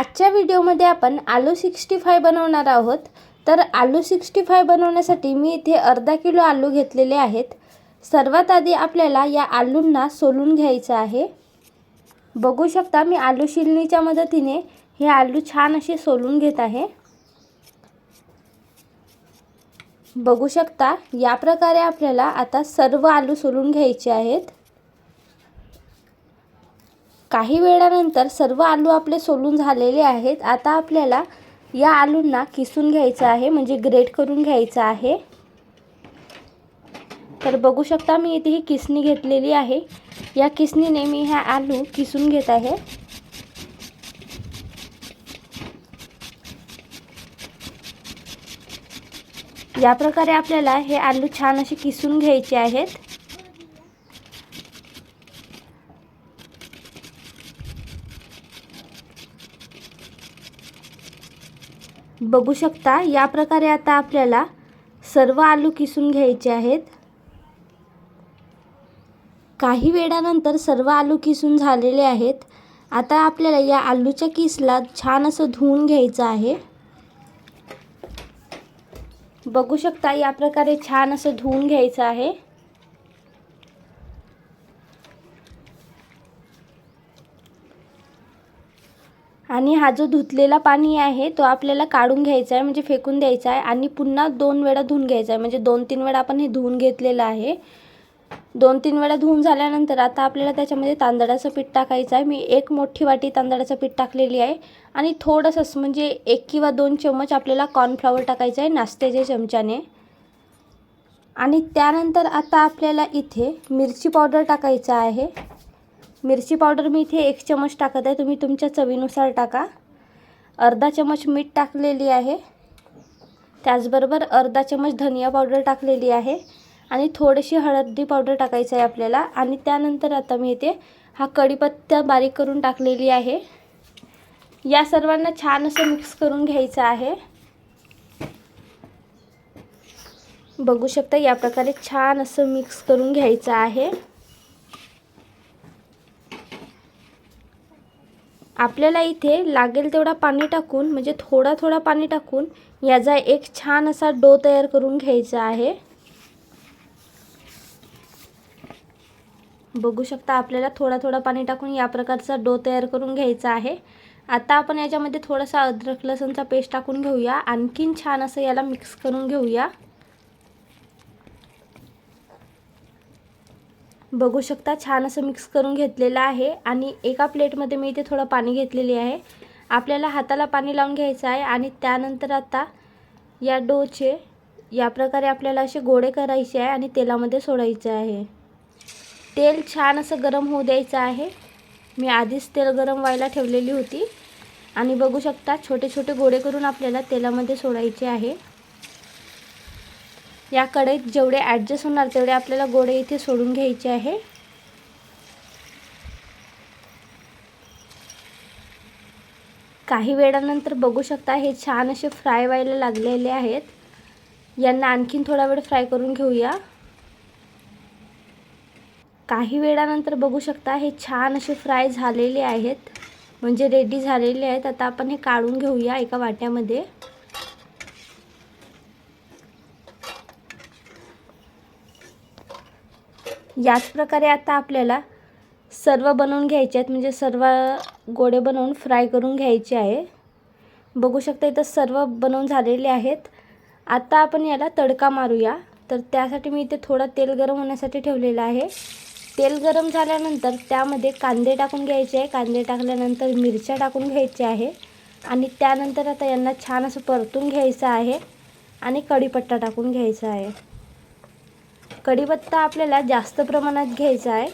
आजच्या व्हिडिओमध्ये आपण आलू सिक्स्टी फाय बनवणार आहोत. तर आलू सिक्स्टी फाय बनवण्यासाठी मी इथे अर्धा किलो आलू घेतलेले आहेत. सर्वात आधी आपल्याला या आलूंना सोलून घ्यायचं आहे. बघू शकता मी आलू शिलणीच्या मदतीने हे आलू छान असे सोलून घेत आहे. बघू शकता या प्रकारे आपल्याला आता सर्व आलू सोलून घ्यायचे आहेत. काही वेळानंतर सर्व आलू आपले सोलून झालेले आहेत. आता आपल्याला या आलूंना किसून घ्यायचं आहे म्हणजे ग्रेट करून घ्यायचं आहे. तर बघू शकता मी इथे ही किसणी घेतलेली आहे. या किसणीने मी ह्या आलू किसून घेत आहे. या प्रकारे आपल्याला हे आलू छान असे किसून घ्यायचे आहेत. बघू शकता. या प्रकारे आता आपल्याला सर्व आलू किसून घ्यायचे आहेत. काही वेळानंतर सर्व आलू किसून झालेले आहेत. आता आपल्याला या आलूच्या किसला छान असं धुवून घ्यायचं आहे. बघू शकता या प्रकारे छान असं धुवून घ्यायचं आहे. आणि हा जो धुतलेला पाणी आहे तो आपल्याला काढून घ्यायचा आहे म्हणजे फेकून द्यायचा आहे आणि पुन्हा दोन वेळा धुवून घ्यायचा आहे. म्हणजे दोन तीन वेळा आपण हे धुवून घेतलेलं आहे. दोन तीन वेळा धुवून झाल्यानंतर आता आपल्याला त्याच्यामध्ये तांदळाचं पीठ टाकायचं आहे. मी एक मोठी वाटी तांदळाचं पीठ टाकलेली आहे. आणि थोडंसंच म्हणजे एक किंवा दोन चमच आपल्याला कॉर्नफ्लॉवर टाकायचं आहे नाश्त्याच्या चमच्याने. आणि त्यानंतर आता आपल्याला इथे मिरची पावडर टाकायचं आहे. मिरची पावडर मी इथे एक चमच टाकत आहे. तुम्ही तुमच्या चवीनुसार टाका. अर्धा चमच मीठ टाकलेली आहे. त्याचबरोबर अर्धा चमच धनिया पावडर टाकलेली आहे. आणि थोडीशी हळदी पावडर टाकायचं आहे आपल्याला. आणि त्यानंतर आता मी इथे हा कढीपत्ता बारीक करून टाकलेली आहे. या सर्वांना छान असं मिक्स करून घ्यायचं आहे. बघू शकता या प्रकारे छान असं मिक्स करून घ्यायचं आहे. आपल्याला इथे लागेल तेवढा पाणी टाकून म्हणजे थोडा थोडा पाणी टाकून याचा एक छान असा डो तयार करून घ्यायचा आहे. बघू शकता आपल्याला थोडा थोडा पाणी टाकून या प्रकारचा डो तयार करून घ्यायचा आहे. आता आपण याच्यामध्ये थोडासा अद्रक लसणचा पेस्ट टाकून घेऊया. आणखीन छान असं याला मिक्स करून घेऊया. बघू शकता छान असं मिक्स करून घेतलेलं आहे. आणि एका प्लेटमध्ये मी इथे थोडं पाणी घेतलेले आहे. आपल्याला हाताला पाणी लावून घ्यायचं आहे आणि त्यानंतर आता या डोचे या प्रकारे आपल्याला असे गोळे करायचे आहे आणि तेलामध्ये सोडायचे आहे. तेल छान असं गरम होऊ द्यायचं आहे. मी आधीच तेल गरम व्हायला ठेवलेली होती. आणि बघू शकता छोटे छोटे गोळे करून आपल्याला तेलामध्ये सोडायचे आहे. या कढईत जेवढे ॲडजस्ट होणार तेवढे आपल्याला गोडे इथे सोडून घ्यायचे आहे. काही वेळानंतर बघू शकता हे छान असे फ्राय व्हायला लागलेले आहेत. यांना आणखीन थोडा वेळ फ्राय करून घेऊया. काही वेळानंतर बघू शकता हे छान असे फ्राय झालेले आहेत. म्हणजे रेडी झालेले आहेत. आता आपण हे काढून घेऊया एका वाट्यामध्ये. याच प्रकारे आता आपल्याला सर्व बनवून घ्यायचे आहेत. म्हणजे सर्व गोडे बनवून फ्राय करून घ्यायचे आहे. बघू शकता इथं सर्व बनवून झालेले आहेत. आता आपण याला तडका मारूया. तर त्यासाठी मी इथे थोडं तेल गरम होण्यासाठी ठेवलेलं आहे. तेल गरम झाल्यानंतर त्यामध्ये कांदे टाकून घ्यायचे आहे. कांदे टाकल्यानंतर मिरच्या टाकून घ्यायच्या आहे. आणि त्यानंतर आता यांना छान असं परतून घ्यायचं आहे. आणि कढीपत्ता टाकून घ्यायचा आहे. कढीपत्ता आपल्याला जास्त प्रमाणात घ्यायचा आहे.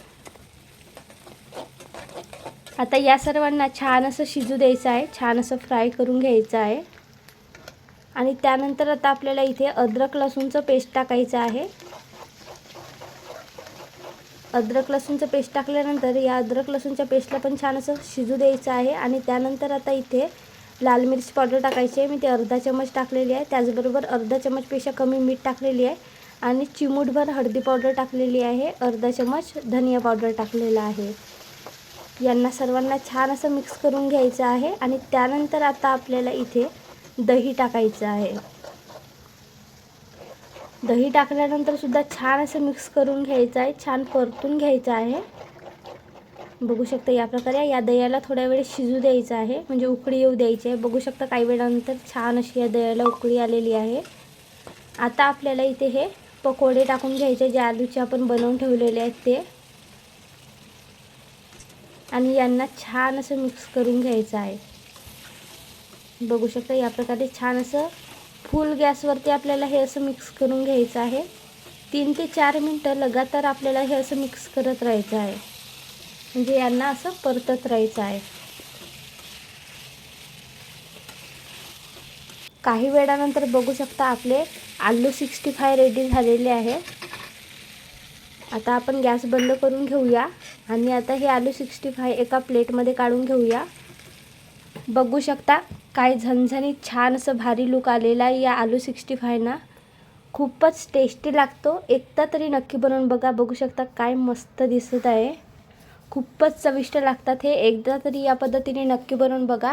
आता या सर्वांना छान असं शिजू द्यायचं आहे. छान असं फ्राय करून घ्यायचं आहे. आणि त्यानंतर आता आपल्याला इथे अद्रक लसूणचं पेस्ट टाकायचं आहे. अद्रक लसूणचं पेस्ट टाकल्यानंतर या अद्रक लसूणच्या पेस्टला पण छान असं शिजू द्यायचं आहे. आणि त्यानंतर आता इथे लाल मिरची पावडर टाकायची आहे. मी ते अर्धा चमच टाकलेली आहे. त्याचबरोबर अर्धा चमचपेक्षा कमी मीठ टाकलेली आहे. आणि चिमूटभर हळदी पावडर टाकलेली आहे. अर्धा चमच धनिया पावडर टाकलेला आहे. यांना सर्वांना छान असं मिक्स करून घ्यायचं आहे आणि त्यानंतर आता आपल्याला इथे दही टाकायचं आहे. दही टाकल्यानंतर सुद्धा छान असं मिक्स करून घ्यायचं आहे. छान परतून घ्यायचं आहे. बघू शकता या प्रकारे या दह्याला थोड्या वेळ शिजू द्यायचं आहे. म्हणजे उकळी येऊ द्यायची आहे. बघू शकता काही वेळानंतर छान अशी या दह्याला उकळी आलेली आहे. आता आपल्याला इथे हे पकोडे टाकून घ्यायचे जे आलूचे आपण बनवून ठेवलेले आहेत ते. आणि यांना छान असं मिक्स करून घ्यायचं आहे. बघू शकता या प्रकारे छान असं फुल गॅसवरती आपल्याला हे असं मिक्स करून घ्यायचं आहे. तीन ते चार मिनटं लगातार आपल्याला हे असं मिक्स करत राहायचं आहे. म्हणजे यांना असं परतत राहायचं आहे. काही वेळानंतर बघू शकता आपले आलू सिक्स्टी फाय रेडी झालेले आहे. आता आपण गॅस बंद करून घेऊया आणि आता हे आलू सिक्स्टी फाय एका प्लेटमध्ये काढून घेऊया. बघू शकता काय झणझणीत छान असं भारी लुक आलेला आहे या आलू सिक्स्टी फायना. खूपच टेस्टी लागतो. एकदा तरी नक्की बनवून बघा. बघू शकता काय मस्त दिसत आहे. खूपच चविष्ट लागतात हे. एकदा तरी या पद्धतीने नक्की बनवून बघा.